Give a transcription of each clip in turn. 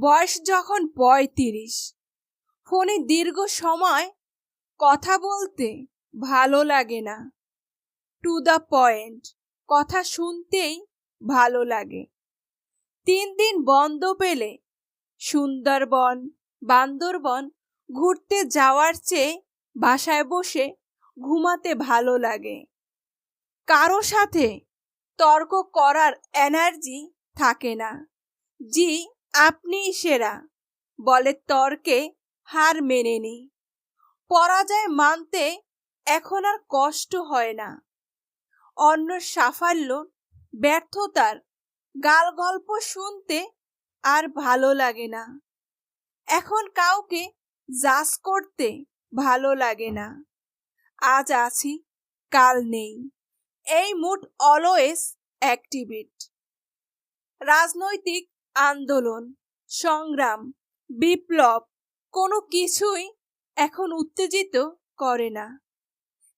বয়স যখন পঁয়ত্রিশ। ফোনে দীর্ঘ সময় কথা বলতে ভালো লাগে না। টু দ্য পয়েন্ট কথা শুনতেই ভালো লাগে। তিন দিন বন্ধ পেলে সুন্দরবন, বান্দরবন ঘুরতে যাওয়ার চেয়ে বাসায় বসে ঘুমাতে ভালো লাগে। কারও সাথে তর্ক করার এনার্জি থাকে না। জি আপনিই সেরা, বলে তর্কে হার মেনে নি পরাজয় মানতে এখন আর কষ্ট হয় না। অন্য সাফল্য, ব্যর্থতার গাল গল্প শুনতে আর ভালো লাগে না। এখন কাউকে জাজ করতে ভালো লাগে না। আজ আছি, কাল নেই। এই মুড অলওয়েজ অ্যাক্টিভেট। রাজনৈতিক আন্দোলন, সংগ্রাম, বিপ্লব কোনো কিছুই এখন উত্তেজিত করে না।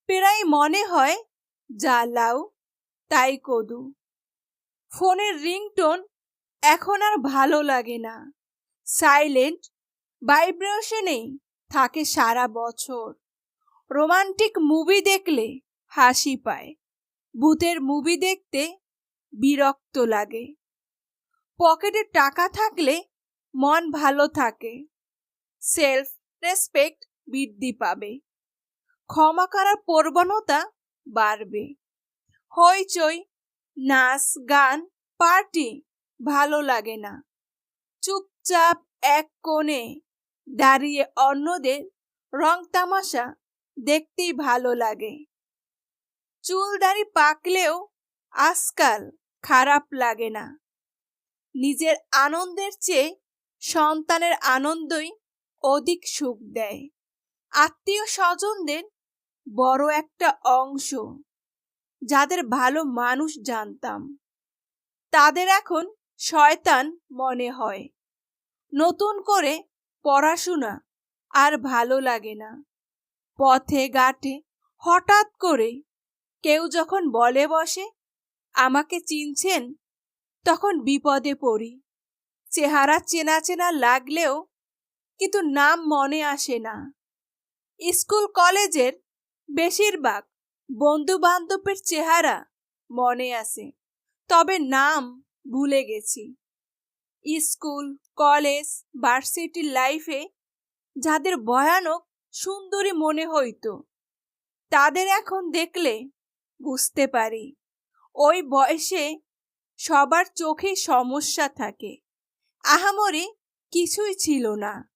প্রায় মনে হয়, যা লাউ তাই কদু। ফোনের রিংটোন এখন আর ভালো লাগে না। সাইলেন্ট ভাইব্রেশনেই থাকে সারা বছর। রোমান্টিক মুভি দেখলে হাসি পায়। ভূতের মুভি দেখতে বিরক্ত লাগে। পকেটে টাকা থাকলে মন ভালো থাকে। সেলফ রেসপেক্ট বৃদ্ধি পাবে। ক্ষমা করার প্রবণতা বাড়বে। হইচই, নাচ, গান, পার্টি ভালো লাগে না। চুপচাপ এক কোণে দাঁড়িয়ে অন্যদের রং তামাশা দেখতেই ভালো লাগে। চুল দাড়ি পাকলেও আজকাল খারাপ লাগে না। নিজের আনন্দের চেয়ে সন্তানের আনন্দই অধিক সুখ দেয়। আত্মীয় স্বজনদের বড় একটা অংশ, যাদের ভালো মানুষ জানতাম। তাদের এখন শয়তান মনে হয়। নতুন করে পড়াশোনা আর ভালো লাগে না। পথে ঘাটে হঠাৎ করে কেউ যখন বলে বসে, আমাকে চিনছেন তখন বিপদে পড়ি। চেহারা চেনা চেনা লাগলেও কিন্তু নাম মনে আসে না। স্কুল, কলেজের বেশিরভাগ বন্ধু বান্ধবের চেহারা মনে আসে, তবে নাম ভুলে গেছি। স্কুল, কলেজ, ভার্সিটি লাইফে যাদের ভয়ানক সুন্দরী মনে হইতো, তাদের এখন দেখলে বুঝতে পারি। ওই বয়সে সবার চোখে সমস্যা থাকে। আহামরে কিছুই ছিল না।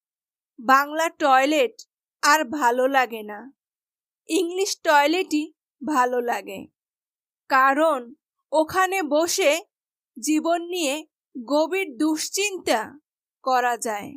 বাংলা টয়লেট আর ভালো লাগে না। ইংলিশ টয়লেটই ভালো লাগে। কারণ ওখানে বসে জীবন নিয়ে গভীর দুশ্চিন্তা করা যায়।